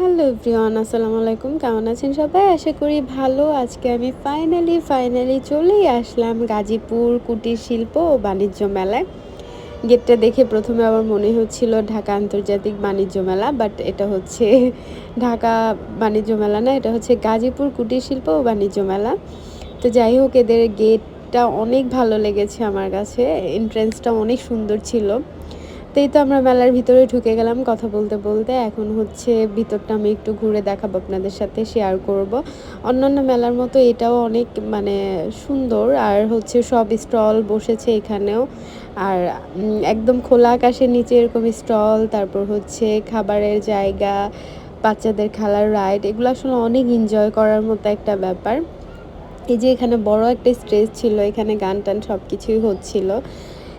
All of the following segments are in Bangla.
হ্যালো এভরিওয়ান, আসসালামু আলাইকুম। কেমন আছেন সবাই? আশা করি ভালো। আজকে আমি ফাইনালি ফাইনালি চলেই আসলাম গাজীপুর কুটির শিল্প ও বাণিজ্য মেলায়। গেটটা দেখে প্রথমে আবার মনে হচ্ছিল ঢাকা আন্তর্জাতিক বাণিজ্য মেলা বাট এটা হচ্ছে ঢাকা বাণিজ্য মেলা না, এটা হচ্ছে গাজীপুর কুটির শিল্প ও বাণিজ্য মেলা। তো যাই হোক, এদের গেটটা অনেক ভালো লেগেছে আমার কাছে। এন্ট্রেন্সটা অনেক সুন্দর ছিল। তো এই তো আমরা মেলার ভিতরে ঢুকে গেলাম কথা বলতে বলতে। এখন হচ্ছে ভিতরটা আমি একটু ঘুরে দেখাবো আপনাদের সাথে শেয়ার করব। অন্যান্য মেলার মতো এটাও অনেক মানে সুন্দর, আর হচ্ছে সব স্টল বসেছে এখানেও। আর একদম খোলা আকাশের নিচে এরকম স্টল, তারপর হচ্ছে খাবারের জায়গা, বাচ্চাদের খেলার রাইড এগুলো আসলে অনেক এনজয় করার মতো একটা ব্যাপার। এই যে এখানে বড় একটা স্টেজ ছিল, এখানে গান টান সব কিছুই হচ্ছিল।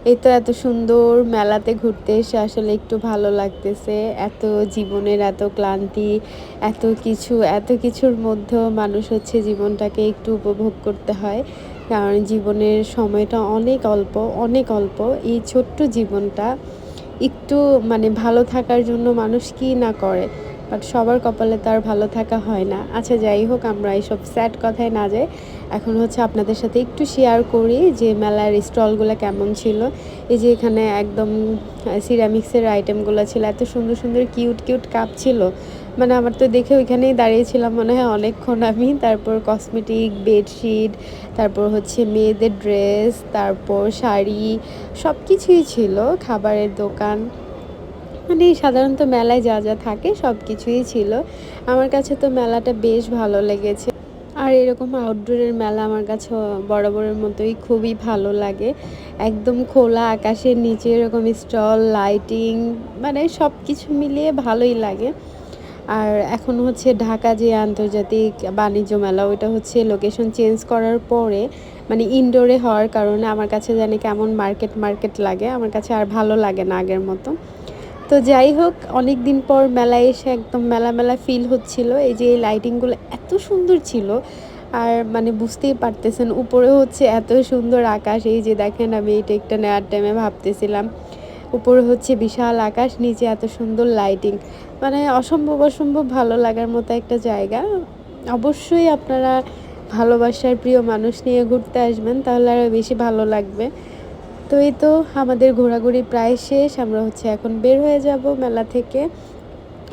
এই তো এত সুন্দর মেলাতে ঘুরতে এসে আসলে একটু ভালো লাগতেছে। এত জীবনের এত ক্লান্তি, এত কিছু, এত কিছুর মধ্যেও মানুষ হচ্ছে জীবনটাকে একটু উপভোগ করতে হয়। কারণ জীবনের সময়টা অনেক অল্প অনেক অল্প। এই ছোট্ট জীবনটা একটু মানে ভালো থাকার জন্য মানুষ কি না করে? বাট সবার কপালে তো আর ভালো থাকা হয় না। আচ্ছা যাই হোক, আমরা এইসব স্যাড কথায় না যাই। এখন হচ্ছে আপনাদের সাথে একটু শেয়ার করি যে মেলার স্টলগুলো কেমন ছিল। এই যে এখানে একদম সিরামিক্সের আইটেমগুলো ছিল, এত সুন্দর সুন্দর কিউট কিউট কাপ ছিল। মানে আমার তো দেখে ওইখানেই দাঁড়িয়েছিলাম মনে হয় অনেকক্ষণ আমি। তারপর কসমেটিক বেডশিট তারপর হচ্ছে মেয়েদের ড্রেস তারপর শাড়ি সব কিছুই ছিল, খাবারের দোকান। মানে সাধারণত মেলায় যা যা থাকে সব কিছুই ছিল। আমার কাছে তো মেলাটা বেশ ভালো লেগেছে। আর এরকম আউটডোরের মেলা আমার কাছে বরাবরের মতোই খুবই ভালো লাগে। একদম খোলা আকাশের নিচে এরকম স্টল লাইটিং মানে সব কিছু মিলিয়ে ভালোই লাগে। আর এখন হচ্ছে ঢাকা যে আন্তর্জাতিক বাণিজ্য মেলা, ওইটা হচ্ছে লোকেশন চেঞ্জ করার পরে মানে ইনডোরে হওয়ার কারণে আমার কাছে জানি কেমন মার্কেট মার্কেট লাগে, আমার কাছে আর ভালো লাগে না আগের মতো। তো যাই হোক অনেক দিন পর মেলায় এসে একদম মেলা মেলা ফিল হচ্ছিল। এই যে এই লাইটিংগুলো এত সুন্দর ছিল, আর মানে বুঝতেই পারতেছেন উপরে হচ্ছে এত সুন্দর আকাশ। এই যে দেখেন আমি এই একটা নেওয়ার টাইমে ভাবতেছিলাম। উপরে হচ্ছে বিশাল আকাশ, নিচে এত সুন্দর লাইটিং মানে অসম্ভব অসম্ভব ভালো লাগার মতো একটা জায়গা। অবশ্যই আপনারা ভালোবাসার প্রিয় মানুষ নিয়ে ঘুরতে আসবেন, তাহলে আরও বেশি ভালো লাগবে। তো এই তো আমাদের ঘোরাঘুরি প্রায় শেষ, আমরা হচ্ছে এখন বের হয়ে যাব মেলা থেকে।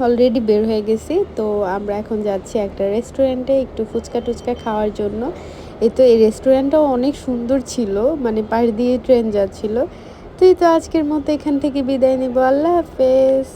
অলরেডি বের হয়ে গেছি, তো আমরা এখন যাচ্ছি একটা রেস্টুরেন্টে একটু ফুচকা টুচকা খাওয়ার জন্য। এই তো এই রেস্টুরেন্টটাও অনেক সুন্দর ছিল মানে পাশ দিয়ে ট্রেন যাচ্ছিল। তো এই তো আজকের মতো এখান থেকে বিদায় নেব, আল্লাহ হাফেজ।